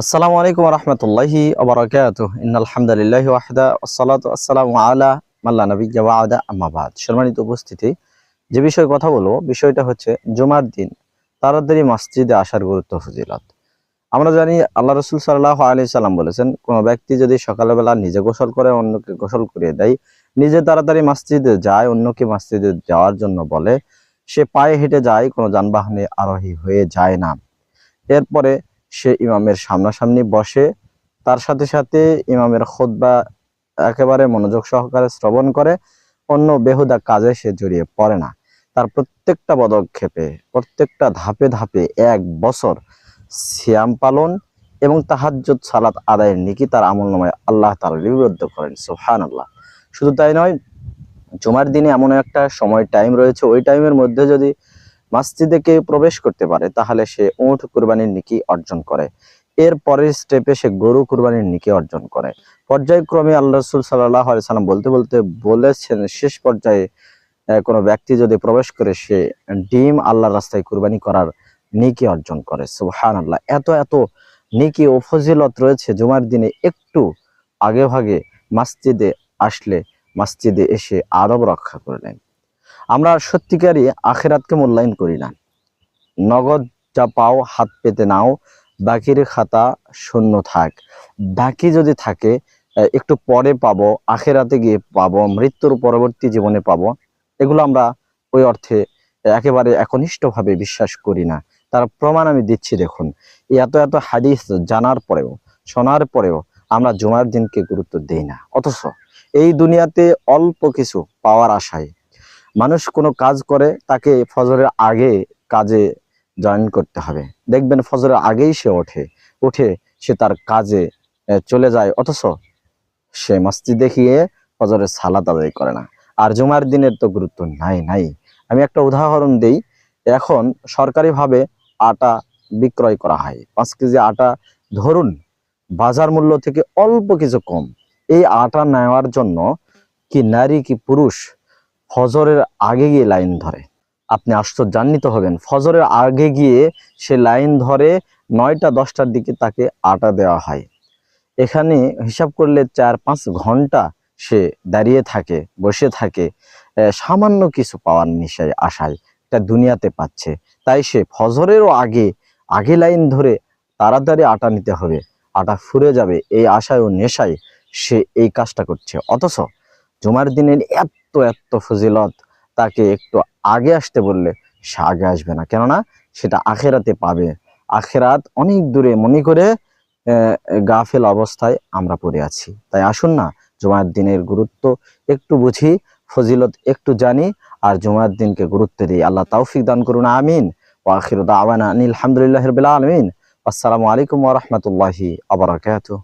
আসসালামু আলাইকুম রহমতুল্লাহি আবরাকাত ইনালহামদুলিল্লাহ ওয়াহদা আসসালাতু আসসালামু আলা মাল্লা নবী ওয়াদা আম্মাবাদ সম্মানিত উপস্থিতি, যে বিষয়ে কথা বলব বিষয়টা হচ্ছে জুমার দিন, তাড়াতাড়ি মসজিদে আসার গুরুত্ব ফজিলত। আমরা জানি আল্লাহ রসুল সাল্লাহ আলি সাল্লাম বলেছেন, কোনো ব্যক্তি যদি সকালবেলা নিজে গোসল করে অন্যকে গোসল করিয়ে দেয়, নিজে তাড়াতাড়ি মসজিদে যায়, অন্যকে মসজিদে যাওয়ার জন্য বলে, সে পায়ে হেঁটে যায়, কোনো যানবাহনে আরোহী হয়ে যায় না। এরপরে সে ইমামের সামনাসামনি বসে, তার সাথে সাথে ইমামের খোদবা একেবারে মনোযোগ সহকারে শ্রবণ করে, অন্য বেহুদা কাজে সে জড়িয়ে পড়ে না। তার প্রত্যেকটা পদক্ষেপে, প্রত্যেকটা ধাপে ধাপে এক বছর সিয়াম পালন এবং তাহাজ্জুদ সালাত আদায়ের নিকি তার আমল নামায় আল্লাহ তাআলা লিপিবদ্ধ করেন সোহান আল্লাহ শুধু তাই নয়, জুমার দিনে এমন একটা সময় টাইম রয়েছে, ওই টাইমের মধ্যে যদি মসজিদে কেউ প্রবেশ করতে পারে, তাহলে সে উঁট কুরবানির নিকি অর্জন করে। এর পরের স্টেপে সে গরু কুরবানির নিকি অর্জন করে। পর্যায়ক্রমে আল্লাহ রসুল সাল্লাহ সাল্লাম বলতে বলতে বলেছেন, শেষ পর্যায়ে কোনো ব্যক্তি যদি প্রবেশ করে, সে ডিম আল্লাহর রাস্তায় কুরবানি করার নিকি অর্জন করে। সুবহান আল্লাহ এত এত নিকি ও ফজিলত রয়েছে জুমার দিনে, একটু আগে ভাগে মসজিদে আসলে মসজিদে এসে আদব রক্ষা করলেন। আমরা সত্যিকারই আখেরাতকে মূল্যায়ন করি না। নগদ যা পাও, হাত পেতে নাও, বাকির খাতা শূন্য থাক। বাকি যদি থাকে একটু পরে পাবো, আখেরাতে গিয়ে পাবো, মৃত্যুর পরবর্তী জীবনে পাবো, এগুলো আমরা ওই অর্থে একেবারে একনিষ্ঠভাবে বিশ্বাস করি না। তার প্রমাণ আমি দিচ্ছি, দেখুন। এত এত হাদিস জানার পরেও, শোনার পরেও আমরা জুমার দিনকে গুরুত্ব দেই না। অথচ এই দুনিয়াতে অল্প কিছু পাওয়ার আশায় মানুষ কোনো কাজ করে, তাকে ফজরের আগে কাজে জয়েন করতে হবে। দেখবেন ফজরের আগেই সে ওঠে, উঠে সে তার কাজে চলে যায়, অথচ সে মসজিদে গিয়ে ফজরের সালাত আদায় করে না। আর জুমার দিনের তো গুরুত্ব নাই নাই। আমি একটা উদাহরণ দেই, এখন সরকারিভাবে আটা বিক্রয় করা হয়। পাঁচ কেজি আটা ধরুন, বাজার মূল্য থেকে অল্প কিছু কম। এই আটা নেওয়ার জন্য কি নারী কি পুরুষ ফজরের আগে গিয়ে লাইন ধরে। আপনি আশ্চর্যান্বিত হবেন। ফজরের আগে গিয়ে সে লাইন ধরে নয়টা, দশটার দিকে তাকে আটা দেওয়া হয়। এখানে হিসাব করলে চার, পাঁচ ঘণ্টা সে দাঁড়িয়ে থাকে, বসে থাকে। সামান্য কিছু পাওয়ার নিশায়, আশায় তা দুনিয়াতে পাচ্ছে। তাই সে ফজরেরও আগে আগে লাইন ধরে তাড়াতাড়ি আটা নিতে হবে। আটা ফুরে যাবে, এই আশায় ও নেশায় সে এই কাজটা করছে। অথচ জুমার দিনের এত এত এত ফজিলত, তাকে একটু আগে আসতে বললে সে আগে আসবে না। কেননা সেটা আখেরাতে পাবে। আখেরাত অনেক দূরে, মনে করে গাফেল অবস্থায় আমরা পড়ে আছি। তাই আসুন না, জুমার দিনের গুরুত্ব একটু বুঝি, ফজিলত একটু জানি, আর জুমার দিনকে গুরুত্ব দিই। আল্লাহ তৌফিক দান করুন, আমিন। ও আখির দাওয়ানা আনিল আলহামদুলিল্লাহ আলমিন। আসসালামু আলাইকুম ওয়া রাহমাতুল্লাহি আবরাকাতুহ